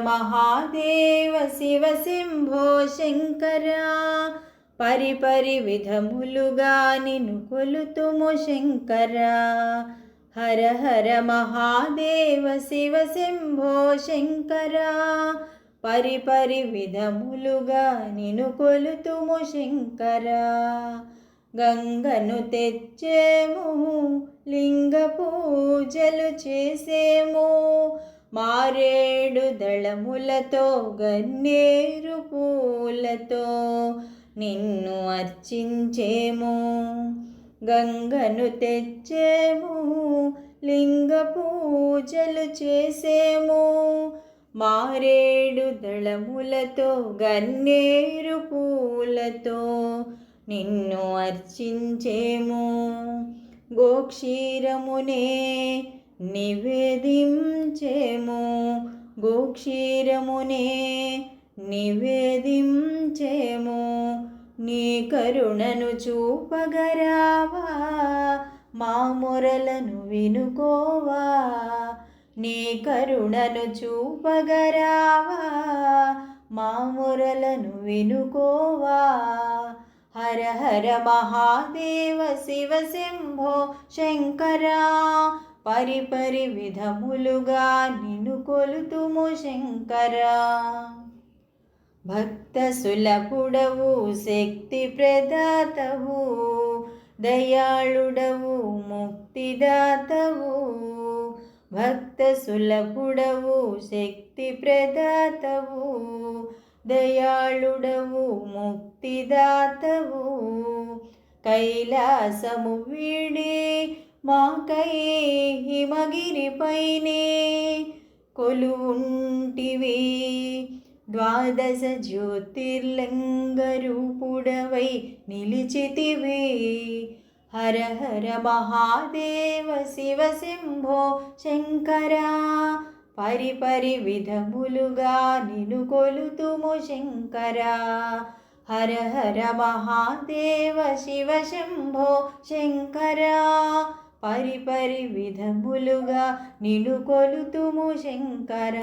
మహాదేవ శివ శంభో శంకర పరిపరి విధములుగా నిను కొలుతుము శంకర హర హర మహాదేవ శివ శంభో శంకర పరిపరి విధములుగా నిను కొలుతుము శంకర గంగను తెచ్చేము లింగ పూజలు మారేడు దళములతో గన్నేరు పూలతో నిన్ను అర్చించేము గంగను తెచ్చేము లింగ పూజలు చేసేము. మారేడు దళములతో గన్నేరు పూలతో నిన్ను అర్చించేము. గోక్షీరమునే నివేదించేము గోక్షీరమునే నివేదించేము నీ కరుణను చూపగరావా మా మొరలను వినుకోవా నీ కరుణను చూపగరావా మా మొరలను వినుకోవా. హర హర మహాదేవ శివ శంభో శంకర పరిపరి విధములుగా నిన్ను కొలుతుము శంకరా. భక్త సులభుడవు శక్తి ప్రదాతవు దయాళుడవు ముక్తిదాతవు భక్త సులభుడవు శక్తి ప్రదాతవు దయాళుడవు ముక్తిదాతవు కైలాసము వీడి మాకై హిమగిరిపైనే కొలువుంటివి. ద్వాదశ జ్యోతిర్లింగరూపుడవై నిలిచితివి. హర హర మహాదేవ శివ శంభో శంకర పరిపరి విధములుగా నిను కొలుతుము శంకర. హర హర మహాదేవ శివ శంభో శంకర పరిపరి విధములుగా నిను కొలుతుము శంకర.